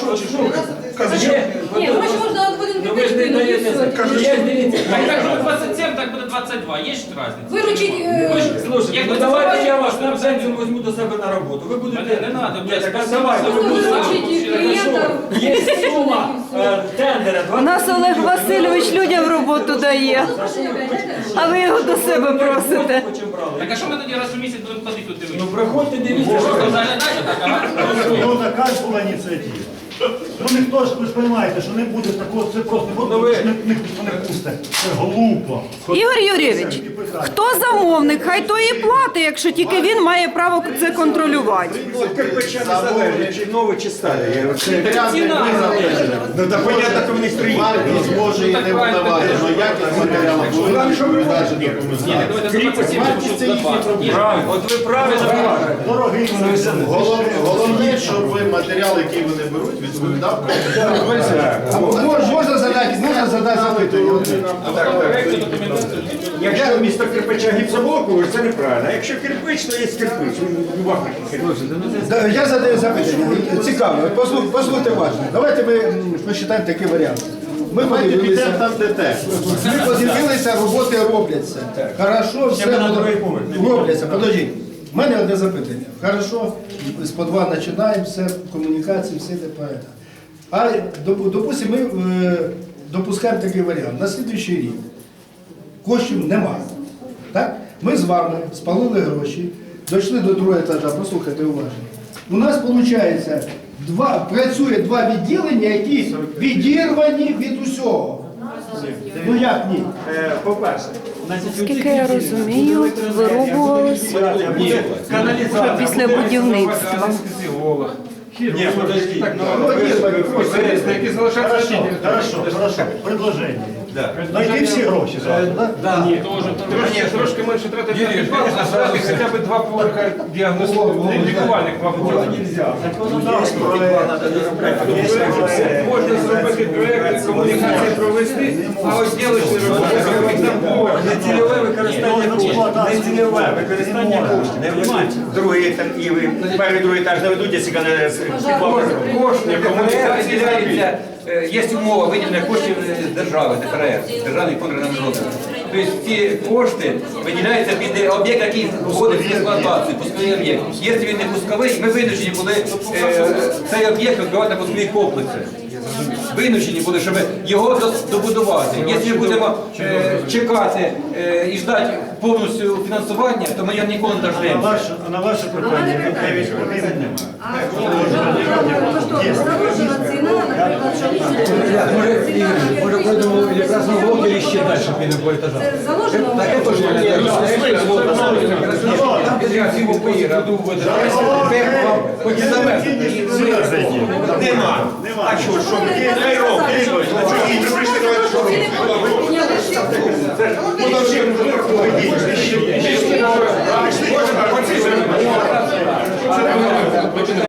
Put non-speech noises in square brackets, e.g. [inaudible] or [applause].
що, чи що? Казачок. Ні, гроші можна один Ну ви ж не даєте. Є, дивіться. Так як буде 27, так буде 22. Є ж різниця? Виручить, е, Слушайте, Як ну давайте я вас на пенсію візьму до себе на роботу. Ви будете... Не, надо, Ні, блядь, так а давайте, ви Просто будете... виручить клієнта. Є сума е, тендера. У нас Олег Васильович людям роботу дає, а ви його до себе просите. Так а що ми тоді раз у місяць будемо ходити тут Ну дивитися? приходьте, дивіться, що там. заглядайте так, ага. Ну така ж була Thank [laughs] you. Ну ніхто ж, ви ж розумієте, що не буде такого, це просто Ну, ви- ніхто не, не пусте. Це глупо. Ігор Юрійович, хто замовник, хай то і платить, якщо тільки він має право це контролювати. Кирпича не залежить, чи нове, чи старе. Ціна залежить. Ну, так понятно, то вони строїть. Вартість може і не видавати, але якість матеріалу буде відповідати документації. Давайте за 27, Вартість це їхні проблеми. От ви правильно. Дорогий. Головне, головне, щоб ви матеріал, який вони беруть, відповідав. Можна задати, можна задати запитання. Якщо місто кирпича гіпсоблоку, це неправильно. А якщо кирпич, то є кирпич. У вас такий кирпич. Да, Я задаю запитання. Цікаво. Послухайте уважно. Давайте ми м, посчитаємо такий варіант. Ми підемо подивилися, там, де те. ми подивилися, роботи робляться. Хорошо, все ми на було- другий поверх. робляться. Подождіть. У мене одне запитання. Хорошо, з по два починаємо, все, комунікації, все йде порядок. А доп- допустимо, ми е, допускаємо такий варіант. На слідуючий рік коштів немає. Так? Ми з вами спалили гроші, дійшли до другого етажа, послухайте уважно. У нас виходить, два, працює два відділення, які відірвані від усього. Ну як ні? Е, По-перше, значить, Скільки я розумію, вирубувалось після будівництва. Ні, подождіть. Ну, відірвані. Хорошо, хорошо, хорошо. Предложення. Найди всі гроші зараз, да? Ні, трошки, трошки менше тратити на підвал, а зразу хоча б два поверха діагностичних лікувальних два поверха. Можна зробити проєкт, комунікації провести, а ось ділочні роботи робити на поверх. Нецільове використання коштів. Нецільове використання коштів. Немає. Другий етаж, і ви перший другий етаж не ведуть, якщо не. Кошти комунікації е, є умова виділення коштів е, з держави, ДФРР, Державний фонд регіонального розвитку. Тобто ці кошти виділяються під об'єкт, який входить в експлуатацію, пусковий об'єкт. Якщо він не пусковий, ми винужені були е, цей об'єкт розбивати на пускові комплекси. Винужені були, щоб його добудувати. Якщо будемо е, чекати е, і ждати повністю фінансування, то ми його ніколи не На дождемо. ваше, на ваше питання відповідь відповідь немає. Заложена ціна, наприклад, Може, Ігор, може якраз на блок і ще далі підемо по етажам. це заложено. Таке теж Сюди за Нема. Нема. А що, що? Хай роб, Кирилович,